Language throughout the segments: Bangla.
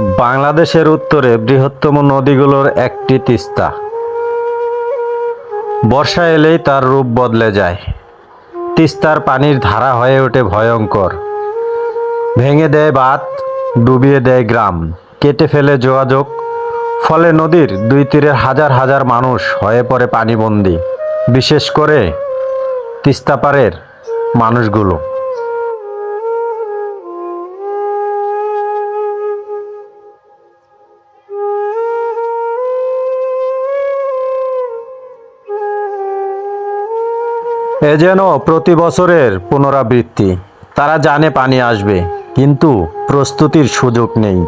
বাংলাদেশের উত্তরে বৃহত্তম নদীগুলোর একটি তিস্তা। বর্ষা এলেই তার রূপ বদলে যায়। তিস্তার পানির ধারা হয়ে ওঠে ভয়ঙ্কর। ভেঙে দেয় বাত ডুবিয়ে দেয় গ্রাম, কেটে ফেলে যোগাযোগ, ফলে নদীর দুই তীরের হাজার হাজার মানুষ হয়ে পড়ে পানিবন্দী। বিশেষ করে তিস্তাপাড়ের মানুষগুলো। এ যেন প্রতি বছরের পুনরাবৃত্তি। তারা জানে পানি আসবে, কিন্তু প্রস্তুতির সুযোগ নেই।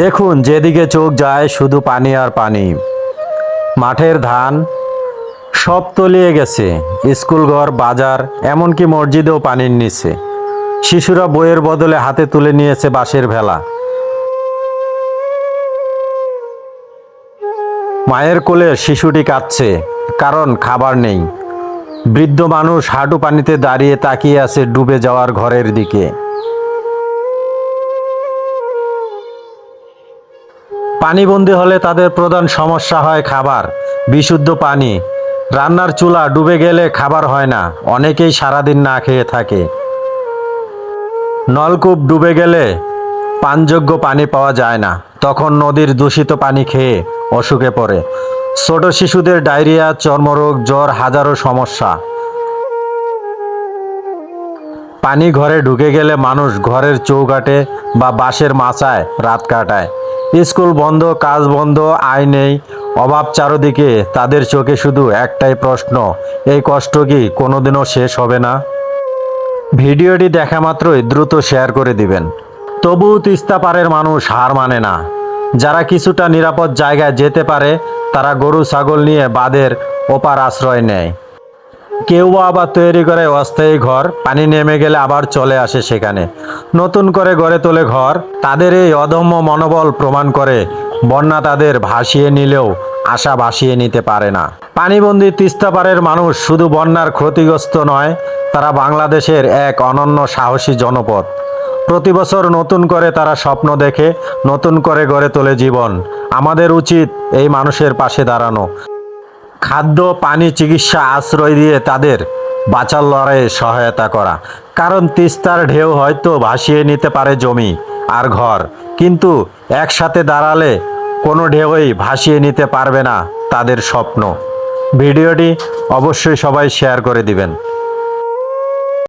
দেখুন, যেদিকে চোখ যায় শুধু পানি আর পানি। মাঠের ধান সব তলিয়ে গেছে স্কুলঘর বাজার, এমনকি মসজিদেও পানির নিচে। শিশুরা বইয়ের বদলে হাতে তুলে নিয়েছে বাঁশের ভেলা। মায়ের কোলে শিশুটি কাঁদছে, কারণ খাবার নেই। বৃদ্ধ মানুষ হাঁটু পানিতে দাঁড়িয়ে তাকিয়ে আছে ডুবে যাওয়ার ঘরের দিকে। পানিবন্দী হলে তাদের প্রধান সমস্যা হয় খাবার, বিশুদ্ধ পানি। রান্নার চুলা ডুবে গেলে খাবার হয় না, অনেকেই সারাদিন না খেয়ে থাকে। নলকূপ ডুবে গেলে পানযোগ্য পানি পাওয়া যায় না, তখন নদীর দূষিত পানি খেয়ে অসুখে পড়ে। ছোট শিশুদের ডায়রিয়া, চর্মরোগ, জ্বর, হাজারো সমস্যা। পানি ঘরে ঢুকে গেলে মানুষ ঘরের চৌকাটে বা বাঁশের মাচায় রাত কাটায়। স্কুল বন্ধ, কাজ বন্ধ, আয় নেই, অভাব চারদিকে। তাদের চোখে শুধু একটাই প্রশ্ন, এই কষ্ট কি কোনোদিনও শেষ হবে না? ভিডিওটি দেখা মাত্রই দ্রুত শেয়ার করে দিবেন। তবু তিস্তা পাড়ের মানুষ হার মানে না। যারা কিছুটা নিরাপদ জায়গায় যেতে পারে, তারা গরু, ছাগল নিয়ে বাঁধের ওপার আশ্রয় নেয়। কেউ আবার তৈরি করে অস্থায়ী ঘর, পানি নেমে গেলে আবার চলে আসে সেখানে। নতুন করে গড়ে তোলে ঘর, তাদের এই অদম্য মনোবল প্রমাণ করে, বন্যা তাদের ভাসিয়ে নিলেও আশা ভাসিয়ে নিতে পারে না। পানিবন্দী তিস্তাপাড়ের মানুষ শুধু বন্যার ক্ষতিগ্রস্ত নয়, তারা বাংলাদেশের এক অনন্য সাহসী জনপদ। প্রতি বছর নতুন করে তারা স্বপ্ন দেখে, নতুন করে গড়ে তোলে জীবন। আমাদের উচিত এই মানুষের পাশে দাঁড়ানো। খাদ্য, পানি, চিকিৎসা আশ্রয় দিয়ে তাদের বাঁচার লড়াইয়ে সহায়তা করা। কারণ তিস্তার ঢেউ হয়তো ভাসিয়ে নিতে পারে জমি আর ঘর, কিন্তু একসাথে দাঁড়ালে কোনো ঢেউই ভাসিয়ে নিতে পারবে না তাদের স্বপ্ন। ভিডিওটি অবশ্যই সবাই শেয়ার করে দিবেন।